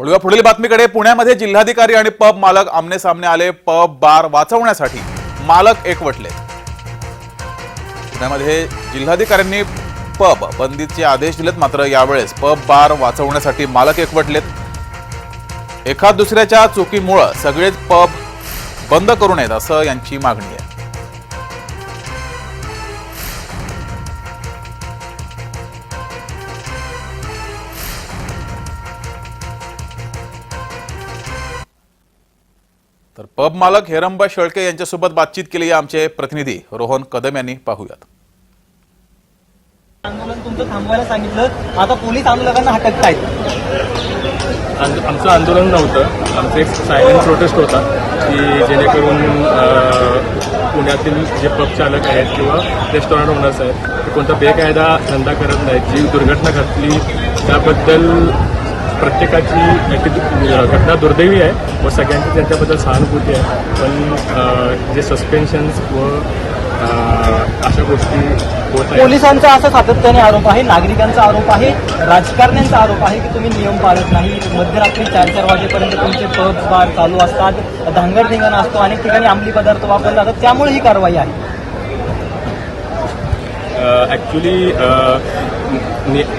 वळूया पुढील बातमीकडे पुण्यामध्ये जिल्हाधिकारी आणि पब मालक आमने सामने आले. पब बार वाचवण्यासाठी मालक एकवटले. पुण्यामध्ये जिल्हाधिकाऱ्यांनी पब बंदीचे आदेश दिलेत. मात्र यावेळेस पब बार वाचवण्यासाठी मालक एकवटलेत. एखाद दुसऱ्याच्या चुकीमुळं सगळेच पब बंद करू नयेत असं यांची मागणी आहे. तर पब मालक हेरंबा शेळके यांच्यासोबत बातचीत केली आहे आमचे प्रतिनिधी रोहन कदम यांनी. पाहूयात. आंदोलन तुमचं थांबवायला सांगितलं. आता पोलीस आंदोलकांना हटकतायत. आमचं आंदोलन नव्हतं. आमचं एक सायलेंट प्रोटेस्ट होता की जेणेकरून पुण्यातील जे पब चालक आहेत किंवा रेस्टॉरंट ओनर्स आहेत ते कोणता बेकायदा धंदा करत नाहीत जी दुर्घटना घडली त्याबद्दल प्रत्येकाची घटना दुर्दैवी आहे व सगळ्यांची त्यांच्याबद्दल सहानुभूती आहे. पण जे सस्पेन्शन्स व अशा गोष्टी होत पोलिसांचा असा सातत्याने आरोप आहे नागरिकांचा आरोप आहे राजकारण्यांचा आरोप आहे की तुम्ही नियम पाळत नाही. मध्यरात्री चार चार वाजेपर्यंत तुमचे पब बार चालू असतात धांगड धिंगाणा असतो अनेक ठिकाणी अंमली पदार्थ वापरले जातात त्यामुळे ही कारवाई आहे. ॲक्च्युली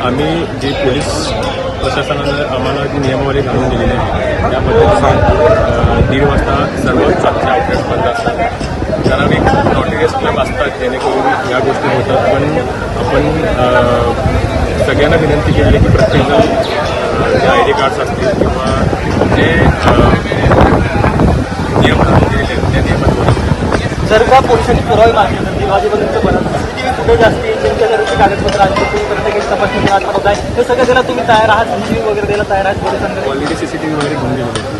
आम्ही जे पोलीस प्रशासनाने आम्हाला जी नियमावली घालून दिलेली आहे. त्या पद्धतीने दीड वाजता सर्व चांगले आउटलेट्स बंद असतात. ठराविक नॉटिरियस क्लब असतात जेणेकरून या गोष्टी होतात. पण आपण सगळ्यांना विनंती केली आहे की प्रत्येकजण जे आय डी कार्ड्स असतील किंवा जे नियम घालून दिलेले आहेत त्या नियमात जर का पोलिसांनी पुरावे मागले तर दीड वाजेपर्यंत बनत सीसीटीव्ही फुटेज असतील त्यांच्या घरची कागदपत्र प्रत्येक तपासणी करत आहे हे सगळं द्यायला तुम्ही तयार आहात सीसीटीव्ही वगैरे द्यायला तयार आहात पोलिसांकडे already C C T V वगैरे घेऊन गेलेले आहेत.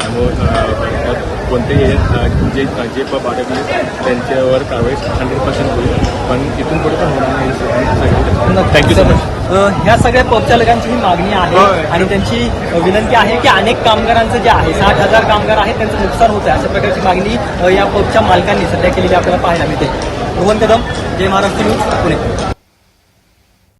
त्यामुळं अ, त्यात कोणतेही जे जे पब अडकले त्यांच्यावर कारवाई हंड्रेड पर्सेंट होईल. पण इथून पुढे पण होणार नाही थँक्यू सो मच ह्या सगळ्या पब चालकांची ही मागणी आहे आणि त्यांची विनंती आहे की अनेक कामगारांचं जे आहे साठ हजार कामगार आहेत त्यांचं नुकसान होत आहे अशा प्रकारची मागणी या पबच्या मालकांनी सध्या केलेली आपल्याला पाहायला मिळते. रोहन कदम जय महाराष्ट्र न्यूज पुणे.